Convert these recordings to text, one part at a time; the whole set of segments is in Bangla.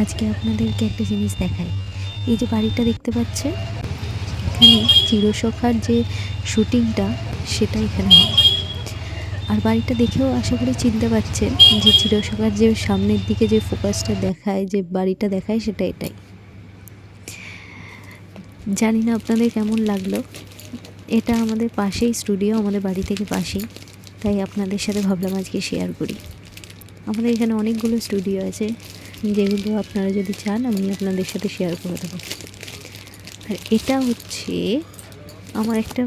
আজকে আপনাদেরকে একটা জিনিস দেখাই। এই যে বাড়িটা দেখতে পাচ্ছেন, এখানে চিরসখার যে শুটিংটা, সেটা এখানে হয়। আর বাড়িটা দেখেও আশা করি চিনতে পারছেন যে চিরসখার যে সামনের দিকে যে ফোকাসটা দেখায়, যে বাড়িটা দেখায়, সেটা এটাই। জানি না আপনাদের কেমন লাগল। এটা আমাদের পাশেই, স্টুডিও আমাদের বাড়ি থেকে পাশেই। তাই আপনাদের সাথে ভাবলাম আজকে শেয়ার করি। আমাদের এখানে অনেকগুলো স্টুডিও আছে। যেগুলো আপনারা যদি চান, আমি আপনাদের সাথে শেয়ার করে দেবো। আর এটা হচ্ছে আমার একটা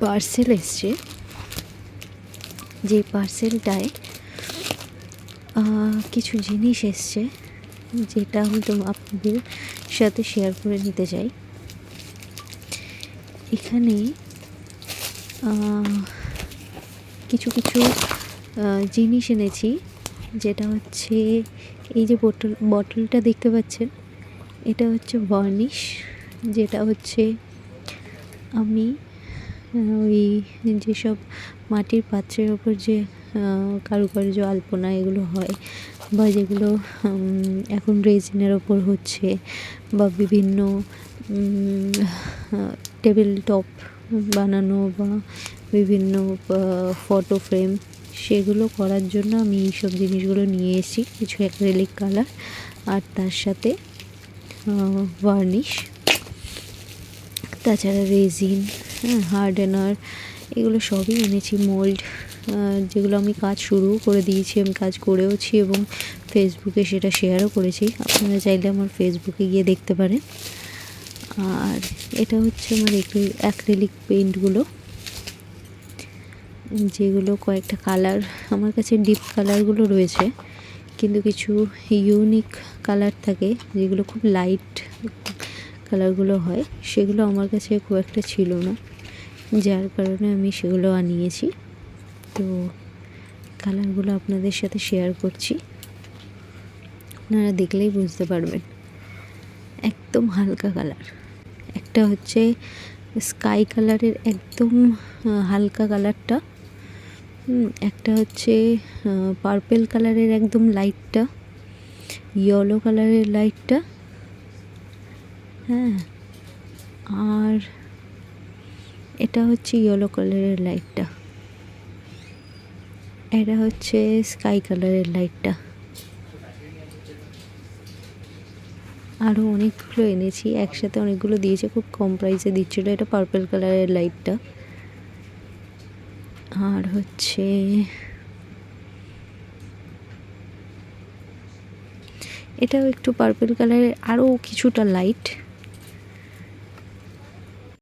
পার্সেল এসছে। যে পার্সেলটায় কিছু জিনিস এসছে, যেটা আমি তো আপনাদের সাথে শেয়ার করে নিতে চাই। এখানে কিছু কিছু জিনিস এনেছি, যেটা হচ্ছে এই যে বোতল বটলটা দেখতে পাচ্ছেন, এটা হচ্ছে বার্নিশ যেটা হচ্ছে আমি ওই যেসব মাটির পাত্রের ওপর যে কারুকার্য, আলপনা এগুলো হয়, বা যেগুলো এখন রেজিনের ওপর হচ্ছে, বা বিভিন্ন টেবিল টপ বানানো, বা বিভিন্ন ফটো ফ্রেম সেগুলো করার জন্য আমি এইসব জিনিসগুলো নিয়ে এসেছি। কিছু অ্যাক্রেলিক কালার আর তার সাথে ভার্নিশ তাছাড়া রেজিন হ্যাঁ হার্ডেনার এগুলো সবই এনেছি মোল্ড যেগুলো আমি কাজ শুরুও করে দিয়েছি, আমি কাজ করেওছি এবং ফেসবুকে সেটা শেয়ারও করেছি। আপনারা চাইলে আমার ফেসবুকে গিয়ে দেখতে পারেন। আর এটা হচ্ছে আমার অ্যাক্রিলিক পেন্টগুলো যেগুলো কয়েকটা কালার, আমার কাছে ডিপ কালারগুলো রয়েছে, কিন্তু কিছু ইউনিক কালার থাকে যেগুলো খুব লাইট কালারগুলো হয়, সেগুলো আমার কাছে খুব একটা ছিল না, যার কারণে আমি সেগুলো আনিয়েছি। তো কালারগুলো আপনাদের সাথে শেয়ার করছি, আপনারা দেখলেই বুঝতে পারবেন। একদম হালকা কালার। একটা হচ্ছে স্কাই কালারের একদম হালকা কালারটা একটা হচ্ছে পার্পেল কালারের একদম লাইটটা ইয়েলো কালারের লাইটটা হ্যাঁ আর এটা হচ্ছে ইয়েলো কালারের লাইটটা এটা হচ্ছে স্কাই কালারের লাইটটা আরও অনেকগুলো এনেছি, একসাথে অনেকগুলো দিয়েছে, খুব কম প্রাইসে দিচ্ছিল এটা পার্পল কালারের লাইটটা আর হচ্ছে এটাও একটু পার্পল কালারের আরও কিছুটা লাইট